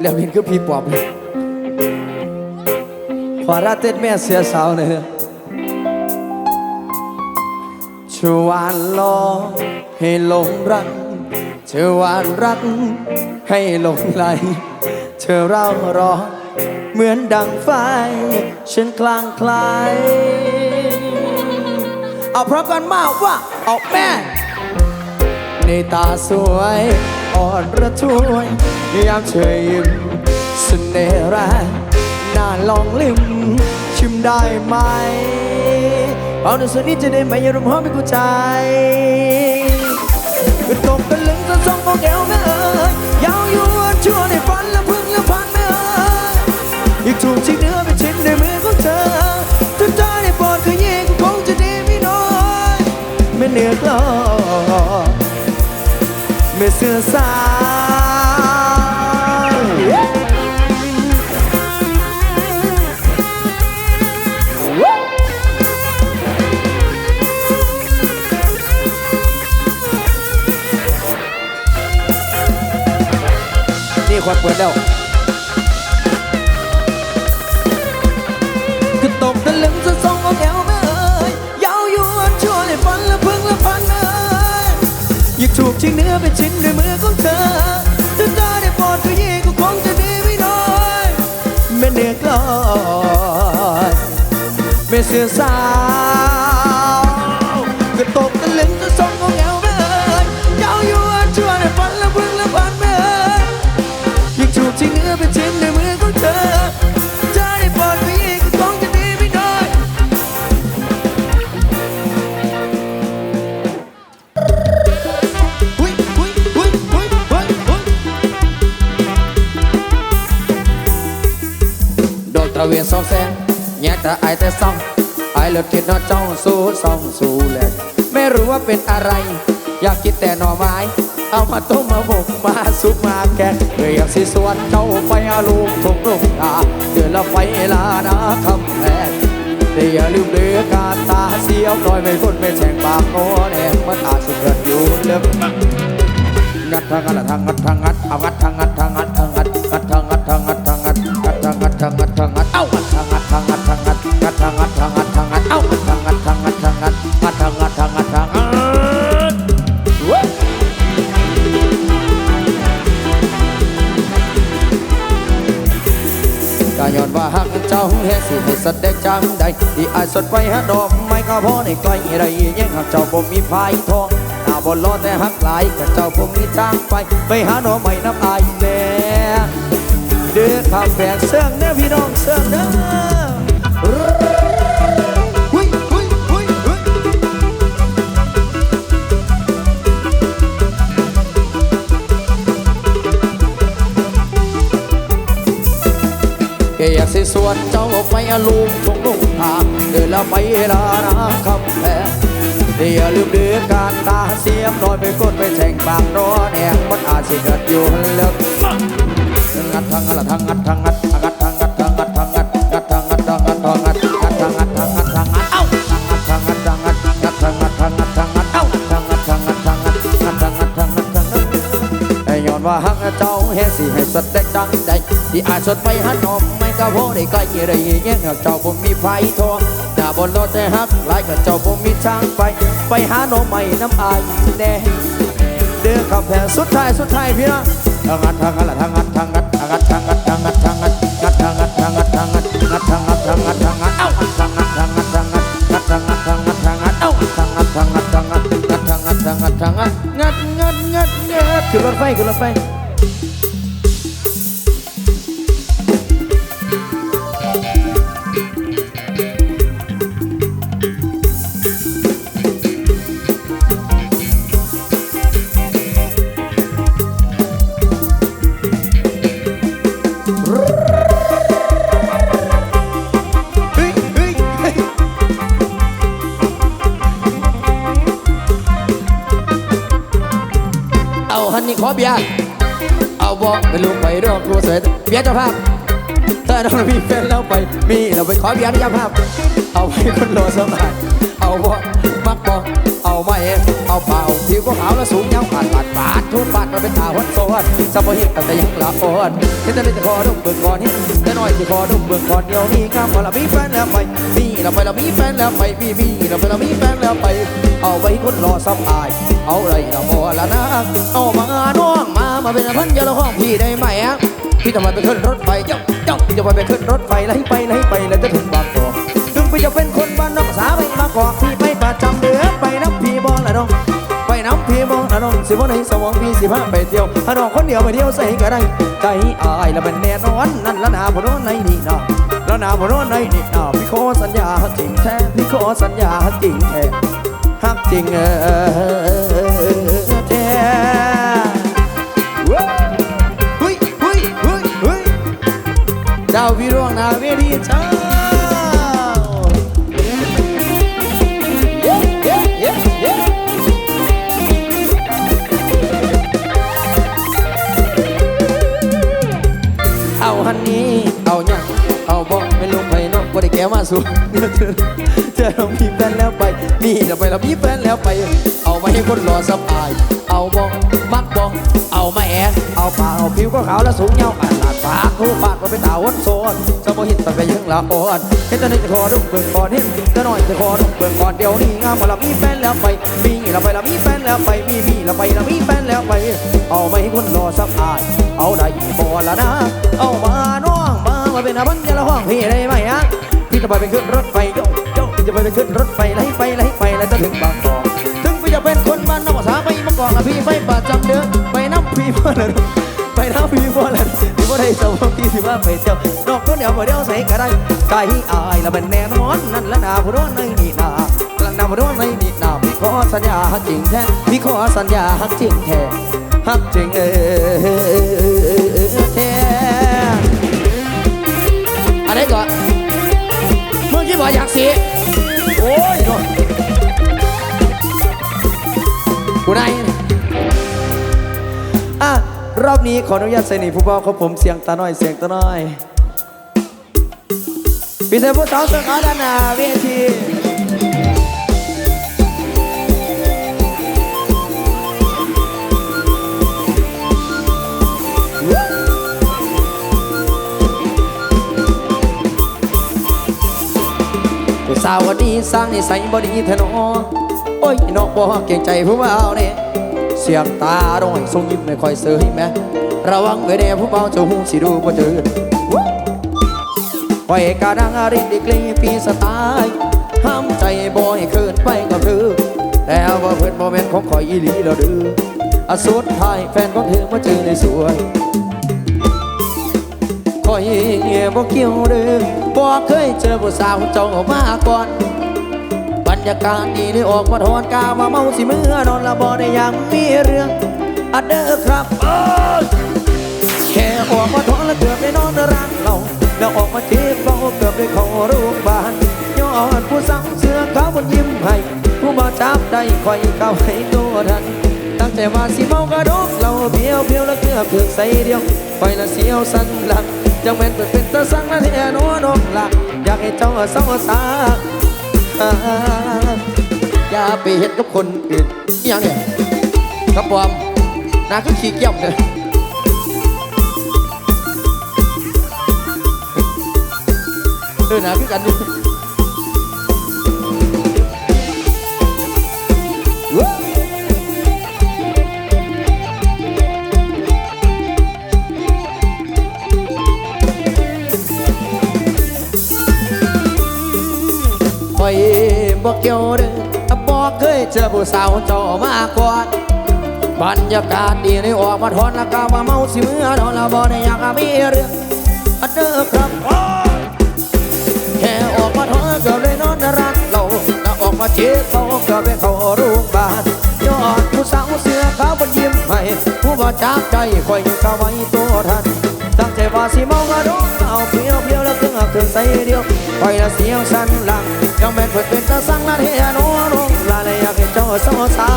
แล้วนี่คือพี่ปอบเลยขอราเต้นแม่เสียสาวเนอะชวานลอให้หลงรัก เธอวานรัก ให้หลงไหล เธอเร่ารอเหมือนดังไฟ ฉันคลางคลาย เอาพร้อมกันมากว่าเอาแม่ ในตาสวยอ่อนระทวยยามเธอยิ้มเสน่ห์แรงน่าลองลิ้มชิมได้ไหมเอาในส่วนนี้จะได้ไหมอย่ารมหอมให้กูใจตกเป็นลึงจนสองของแก้วแม่เอ๋ยยาวยวนชั่วในฝันและพึ่งและพันแม่เอ๋ยอีกถูกชิ้นเนื้อเป็นชิ้นในมือของเธอถ้าเธอได้ปรดก็ยิ่งคงจะดีไม่น้อยไม่เหนือกลอ ไม่เสื่อสายนี่ควันเปิดแล้ว ถูกชิงเนื้อเป็นชิ้นด้วยมือของเธอถ้าได้โปรดก็ยิ่งก็คงจะดีไม่น้อยไม่เหนือกลอยไม่เสื่อสาวายแต่ซ่องไอายเลิศคิดนอเจ้าสู้ซ่องสู้แหลกไม่รู้ว่าเป็นอะไร อยากกินแต่หน่อไม้ เอามาต้มมาบกมาซุปมาแกงเพื่อยากสิสวนเจ้าไปอาลูกทงลูกตาเดือนละไฟลานาคำแพงแต่อย่าลืมเลือกาตาเสียวน้อยไม่พ้นไม่แฉ่งปากโน้แดงมันอาจสุดเกินอยู่เลิกงัดทางงัดทางงัดทางงัดเอางัดทางงัดาเฮ็ดสิให้สัตว์ได้จำได้ที่อายสดไปฮะดอกไม้ก็พอในไกล้ไรยังหักเจ้าบ่มีพายทองหน้าบ่รอแต่หักหลายกับเจ้าบ่มีทางไป ไปหาหน่อไม้น้ำอายแม่เดือข้าวแฝงเสื่องเนื้อพี่น้องเสื่องเนื้อ สวนเจ้าไปอาลูกทงลงทางเดินแล้วไปลานาคำแพงอย่าลืมเดือการตาเสียมน้อยไปกดไปแฉ่งปากรอแดงมันอาจสิเกิดอยู่เลิกงัดทางงัดทางงัดทางงัดงัดทางงัด เจ้าเฮ็ดสิให้สดเด็กดังใจที่อาจสดไปหันออกไม่ก็พได้ใกล้ได้แย่งเจ้าบ่มีไฟทองหน้าบนรถแต่หักหลายกับเจ้าบ่มีทางไปไปหาหน่อใหม่น้ำอายแน่เดือคำแพงสุดท้ายสุดท้ายพี่น้องทางงัดทางงัดทางงัดทางงัดทางงัดทางงัดทางงัดทางงัดงัดทางงัดทางงัดทางงัดงัดทางงัดทางงัดทางงัดเอ้าทางงัดทางงัดทางงัดงัดทางงัดทางงัดทางงัดเอ้าทางงัดทางงัดทางงัดงัดทางงัดทางงัดทางงัดงัดงัดงัดงัดขึ้นรถไฟขึ้นรถไฟ อนนี่ขอเบียร์เอาบอกไปลูกไปรอบครัวเสร็จเบียร์เจ้าภาพถ้าเรามีแฟนแล้วไป มีเราไปขอเบียร์นะเจ้าภาพ เอาไปคนโลสบายเอาบอกมักบอก เอาไหมเอาเปล่าผิวก็ขาวและสูงยาวผ่านบาดบาดทุบปาดมาเป็นตาหันโซนสมบูรณ์แต่ยังละอ่อนเห็นแต่ได้จะคอดุมเบิ่งก่อนนี่แต่น้อยจะคอดุมเบิ่งก่อนเดียวนี้ข้ามมาละมีแฟนแล้วไปมีเราไปละมีแฟนแล้วไปมีมีเราไปละมีแฟนแล้วไป เอาไว้คนรอสับอาย เอาไรละพอละนะเอามาน้องมามาเป็นพันยาละห้องพี่ได้ไหมอะพี่จะมาไปขึ้นรถไฟเจ้าเจ้าพี่จะมาไปขึ้นรถไฟไล่ไปไล่ไปแล้วจะถึงบางกอกถึงพี่จะเป็นคนบ้านนอกภาษาไปมากอกพี่ไป พี่บอละน้องสิบ่ในสมองพี่สิพาไปเที่ยวถ้าน้องคนเดียวไปเที่ยวใส่ก็ได้ใจอายแล้วเป็นแน่นอนนั่นละนาบ่นอนในนี่นาละนาบ่นอนในนี่นาพี่ขอสัญญาจริงแท้พี่ขอสัญญาจริงแท้ฮักจริงเออแท้เฮ้ยเฮ้ยเฮ้ยเฮ้ยเจ้าพี่ร่วงนาเวทีเจ้า ไปนอกบ่ได้แก้มาสู่เจอเรามีแฟนแล้วไป มีจะไปเรามีแฟนแล้วไป เอามาให้คนรอสบาย เอาบองมักบองเอามาแอนเอาปากเอาผิวก็ขาวและสูงยาวผ่านลาดปากทูปากก็เป็นตาวันโซนสมบูรณ์ไปยังละอ่อนเห็นตอนนี้จะคอดุเบิ่งก่อนเห็นจะน้อยจะคอดุเบิ่งก่อนเดี๋ยวนี้งามว่าเรามีแฟนแล้วไป มีเราไปเรามีแฟนแล้วไปมีมีเราไปเรามีแฟนแล้วไป เอามาให้คนรอสบาย เอาได้พอละนะ เอามาน้อง มาเป็นอาบัญญาละห้องพี่ได้ไหมอะพี่จะไปเป็นขึ้นรถไฟโยโยพี่จะไปเป็นขึ้นรถไฟไล่ไปไล่ไปแล้วจะถึงบางกอกถึงพี่จะเป็นคนบ้านนอกภาษาไปมากอกอะพี่ไปประจำเดือนไปน้ำพี่พ่อเลยไปน้ำพี่พ่อเลยพี่พ่อได้สมองที่สิว่าไปเที่ยวนอกก็เดี๋ยวไปเดี๋ยวใส่ก็ได้ใจอายล้วเป็นแน่นอนนั่นละนาผู้ร้อนในนี่นาละนาผู้ร้อนในนี่นาพี่ขอสัญญาฮักจริงแท้พี่ขอสัญญาฮักจริงแท้ฮักจริงเออ อยากสีโอ้ยโน่นกูได้อะรอบนี้ขออนุญาตใส่หนีผู้บ่าวของผมเสียงตาน้อยเสียงตาน้อยพี่เซผู้สาวเสื้อขาวด้านหน้าเวทีาววันนี้สร้างนิสัยบดีเถนอโอ้ยน้องบ่เก่งใจผู้บ่าเนี่ยเสียงตาดอยทรงยิ้มไม่ค่อยเสยแม่ระวังไว้แน่ผู้บ่าจะหูสิดูบ่เจอไว้กาดังอริดีกลีปีสไตล์ห้ามใจบ่ให้เกินไปก็คือแต่ว่าเพื่อนโมเมนต์ของคอยอีหลีเราดื้ออสุดท้ายแฟนของเธอมาเจอในสวยคอยบ่เกี่ยวเด้อ บ่เคยเจอผู้สาวเจ้ามาก่อน บรรยากาศดีได้ออกมาทอนกามาเมาสิเมื่อนอนละบ่ได้ยังมีเรื่องอะเด้อครับแค่ออกมาท้องแล้วเกือบได้นอนร้านเราแล้วออกมาเจ็บเบาเกือบได้เข้ารงพยาบาลย้อนผู้สั่งเสื้อขาวบนยิ้มให้ผู้มาจับได้คอยเข้าให้ตัวทันตั้งใจว่าสิเมากระดกเราเพียวเพียวแล้วเกือบถึงใส่เดียวคอยละเสียวสันหลัง จังแม่นเปิดเป็นตาสังละเทียนัวนกหลักอยากให้เจ้าสองสาอ่าอย่าไปเห็นกับคนอื่นอย่างเนี่ยครับปอมนาคือขี้เกียจเลยเออหนาคือกันดู บอกเกี่ยวเด้อบอกเคยเจอผู้สาวเจอมาก่อนบรรยากาศดีได้ออกมาทอนแล้วก็มาเมาสิเมื่อนอนแล้วบ่ได้อยากมีเรื่องอันเด้อครับแค่ออกมาทอเกือบได้นอนร้านเราแล้วออกมาเจ็บเขากือบได้เข้าโรงพยาบาลยอดผู้สาวเสื้อขาวบนยิ้มให้ผู้บ่จับใจคอยเข้าไว้ตัวทันตั้งใจว่าสิเมากระดกเอาเปรียวเปรียวแล้ว ใส่เดียวคอยละเสียวสันหลังยังแม่นเปิดเป็นตาสั่งนาเทียนโนลงลาเลยอยากให้เจ้าสมสา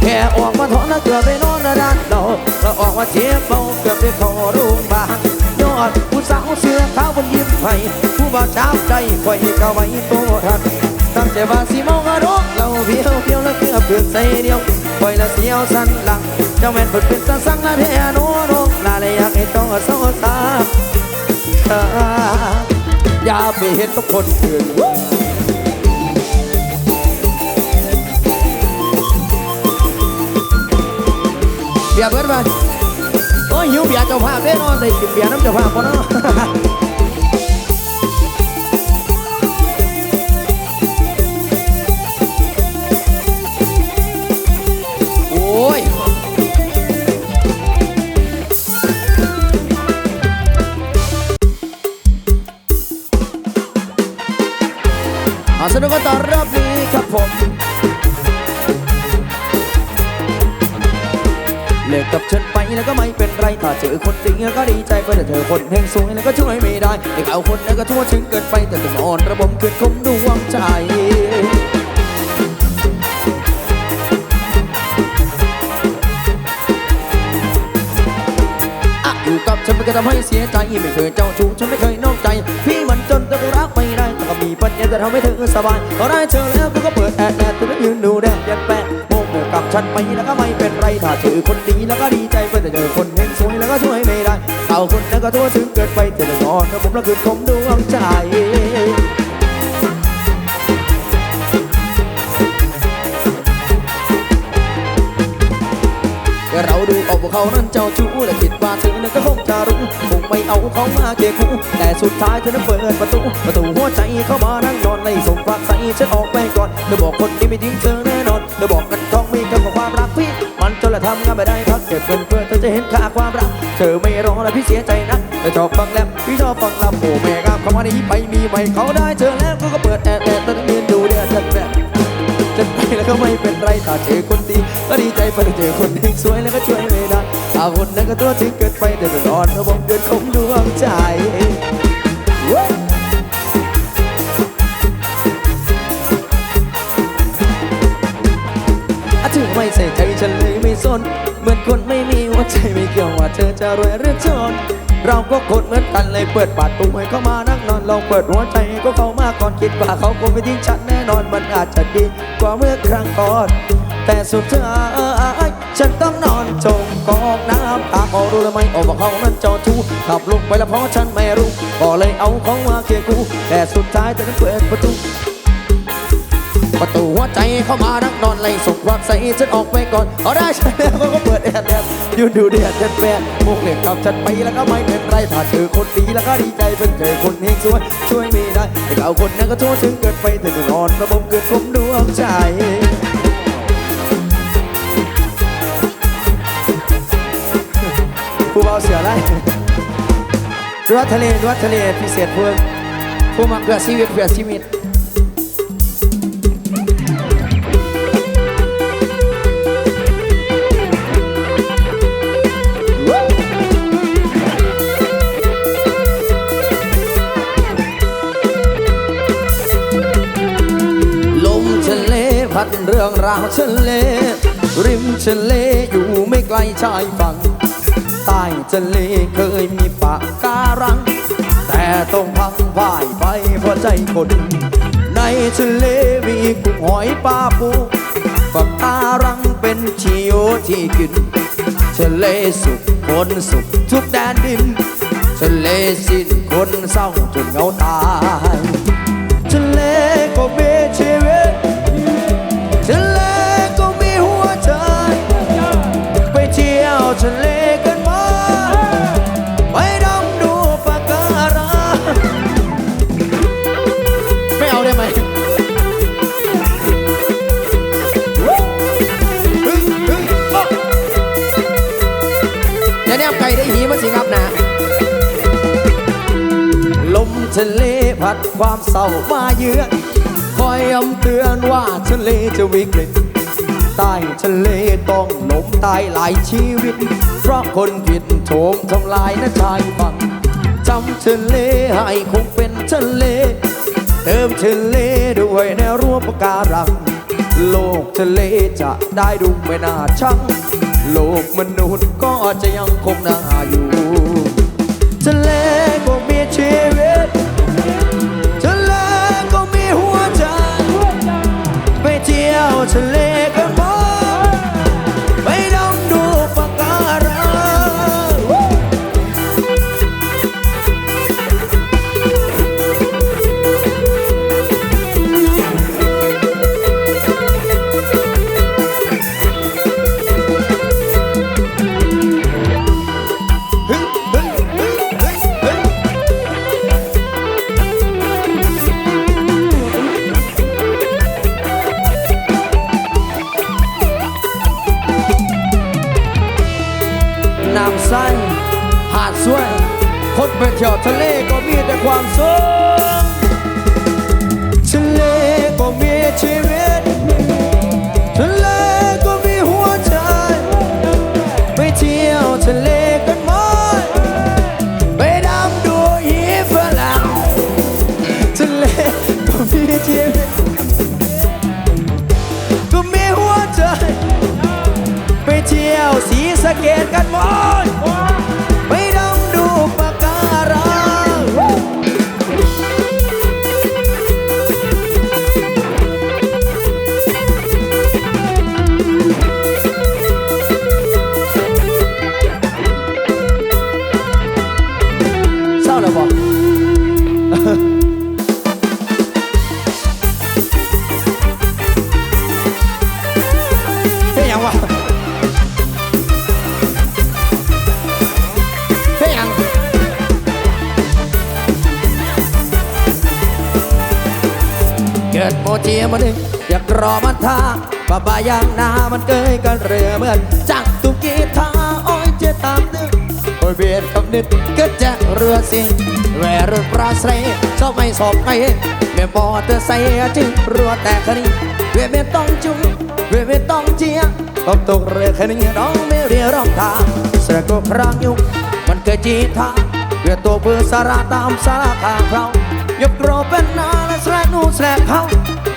แค่ออกมาถอนแล้วเกือบได้นอนในร้านเราเราออกมาเจ็บเบาเกือบได้เข้าโรงพยาบาลยอดผู้สาวเสื้อขาวบนยิ้มให้ผู้บ่าวจับใจคอยเข้าไว้ตัวทันตั้งใจว่าสิเมากระดกเราเพียวเพียวแล้วเกือบเกือบใส่เดียวปล่อยละเสียวสันหลังเจ้าแม่นเปิดเป็นตาสังละแท้โนโนลาเลยอยากให้ต้องโซซา อย่าไปเห็นทุกคนอื่นเบียร์เบิดไปโอ้ยหิวเบียร์เจ้าภาพแน่นอนได้กินเบียร์น้ำเจ้าภาพพอเนาะ ถ้าเจอคนจริงก็ดีใจไปแต่เธอคนเฮงสวยแล้วก็ช่วยไม่ได้เด็กเอาคนนั้นก็ทั่วถึงเกินไปแต่ต้องอ่อนระบมเกินคมดวงใจอะอยู่กับฉันมันก็ทำให้เสียใจไม่เคยเจ้าชู้ฉันไม่เคยนอกใจ พี่มันจนแต่ก็รักไม่ได้แต่ก็มีปัญญาจะทำให้เธอสบายพอได้เธอแล้วกูก็เปิดแอร์แอร์ตัวนั้นยืนดูแดดยันแป กับฉันไปแล้วก็ไม่เป็นไรถ้าเจอคนดีแล้วก็ดีใจไปแต่เจอคนเฮงสวยแล้วก็ช่วยไม่ได้เอาคนนั้นก็ทั่วถึงเกินไปแต่ละนอนแล้วผมละคืนคมดวงใจเราดูออกว่าเขานั้นเจ้าชู้และคิดว่าเธอนั้นก็คงจะรู้คงไม่เอาเขามาเกคู่แต่สุดท้ายเธอนั้นเปิดประตูประตูหัวใจเข้ามานั่งนอนไล่ส่งความใสฉันออกไปก่อนเธอบอกคนที่ไม่ทิ้งเธอแน่นอนเธอบอกกัน ทำงานไม่ได้พักเก็บเงินเพื่อเธอจะเห็นค่าความรัก เธอไม่รอแล้วพี่เสียใจนะเธอชอบฟังแรปพี่ชอบฟังลำโอ้แม่งามเขามาในไปมีใหมเขาได้เจอแล้วก็ก็เปิดแอร์แอร์ตอนนี้ดูเดือดแบบจะไปแล้วก็ไม่เป็นไรถ้าเจอคนดีก็ดีใจไปถ้าเจอคนที่สวยแล้วก็ช่วยไม่ได้ถ้าคนนั้นก็ตัวถึงเกินไปแต่จะนอนระบบเกินคงดวงใจ น เหมือนคนไม่มีหัวใจไม่เกี่ยวว่าเธอจะรวยหรือจน เราก็คนเหมือนกันเลยเปิดปากตุ้มให้เขามานั่งนอนลองเปิดหัวใจให้ก็เขามาก่อนคิดว่าเขาคงไม่ทิ้งฉันแน่นอนมันอาจจะดีกว่าเมื่อครั้งก่อน แต่สุดท้ายฉันต้องนอนจมกองน้ำตาออกรู้หรือไม่ออกว่าเขานั้นจ้าชู้ขับลงไปแล้วเพราะฉันไม่รู้ก็เลยเอาของมาเคียกูแต่สุดท้ายเธอเปิดประตู ประตูหัวใจเข้ามานักนอนไล่ส่งความใสฉันออกไปก่อนเอาได้ฉันแล้วก็เปิดแอร์แอร์ยืนดูเดือดเจ็ดแปดพวกเล่นกับฉันไปแล้วก็ไม่เป็นไรถ้าเจอคนดีแล้วก็ดีใจเป็นเจอคนเฮงสวยช่วยไม่ได้แต่เอาคนนั้นก็ทั่วถึงเกินไปแต่นอนระบมเกินคมดวงใจผู้เบาเสือไล่รัวทะเลรัวทะเลพิเศษเพื่อนผู้มาเพื่อชีวิตเพื่อชีวิต เรื่องราวทะเล ริมทะเลอยู่ไม่ไกลชายฝั่งใต้ทะเลเคยมีปะกการัง แต่ต้องพังพ่ายไปเพราะใจคน ในทะเลมีกุ้งหอยปลาปูปะกการังเป็นชีโอที่กิน ทะเลสุขคนสุขทุกแดนดิน ทะเลสิ้นคนเศร้าจนเงาตาย ทะเลพัดความเศร้ามาเยือนคอยย้ำเตือนว่าทะเลจะวิกฤตใต้ทะเลต้องล้มตายหลายชีวิต เพราะคนผิดโถมทำลายนะชายฝั่งจำทะเลให้คงเป็นทะเล เติมทะเลด้วยแนวรั้วปะการัง โลกทะเลจะได้ดูไม่น่าชัง โลกมนุษย์ก็จะยังคงน่าอยู่ ทะเล ทะ เจียมาหนึ่งอยากรอมันทาป้าบายางนามันเกยกันเรือเหมือนจังตุกีทาอ้อยเจตามนึกโอ้ยเบียดกับนึกเกิดจากเรือสิงแหวรถปลาใสชอบไม่สอบไม่แม่บอเตอร์ไซค์จึงรัวแต่คนี้เวไม่ต้องจุงเวไม่ต้องเจียตบตกเรือคนี้น้องไม่เรียร้องทางเสือก็ครางยุกมันเกิดจีทาเวตัวเพื่อสาระตามสาระทางเรายกโรเป็นนาและแสกนู่นแสกเขา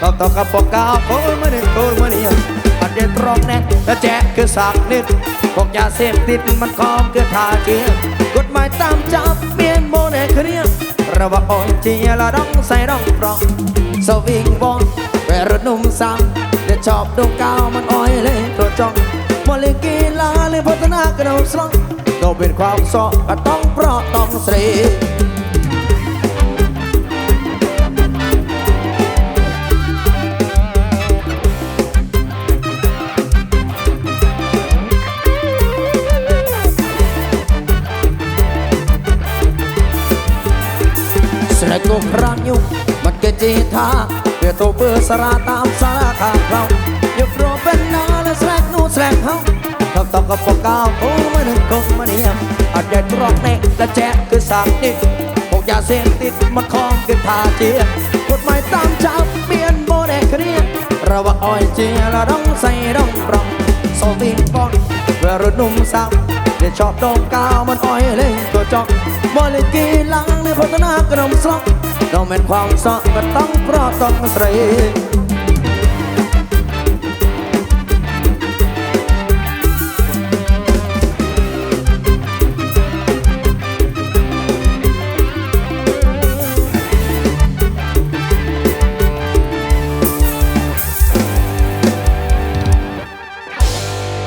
ตอบต่อกับปอกกาวโคยมาหนึ่งโคยมาเนี่ยอันเด็ดตรองแน่และแจ๊กคือสากนิดพวกยาเสพติดมันคอมคือทาเจียกฎหมายตามจับเมียนโมเนคเนียระว่าอ่อนเจียละดองใส่ดองปรองสวิงบอลแวรนุ่มสามเด็ดชอบดงกาวมันอ้อยเลยตัวจองมอลิกีลาเลยพัฒนากระโดดสลองโตเป็นความซอก็ต้องเพราะต้องเสรี สระกุครางยุกมันเกจีทาเพื่อตัวเพื่อสระตามสาระทางเรายกโรเป็นนาและแสลกนู่นแสลกเขาทำต่อกับปอกกาวโอ้มาหนึ่งคงมาเนียมอาจจะตรอกเน็กและแจ๊กคือสา สองตีนเดลเวลาอ้อยเจียเราต้องใส่ต้องปรองโซวิงบอลเวรหนุ่มสาวเดี๋ยวชอบดมกาวมันอ้อยเลยตัวจอกบอลิกีลังในพัฒนากระนมสลอกน้องเป็นความสอกก็ต้องเพราะต้องใส่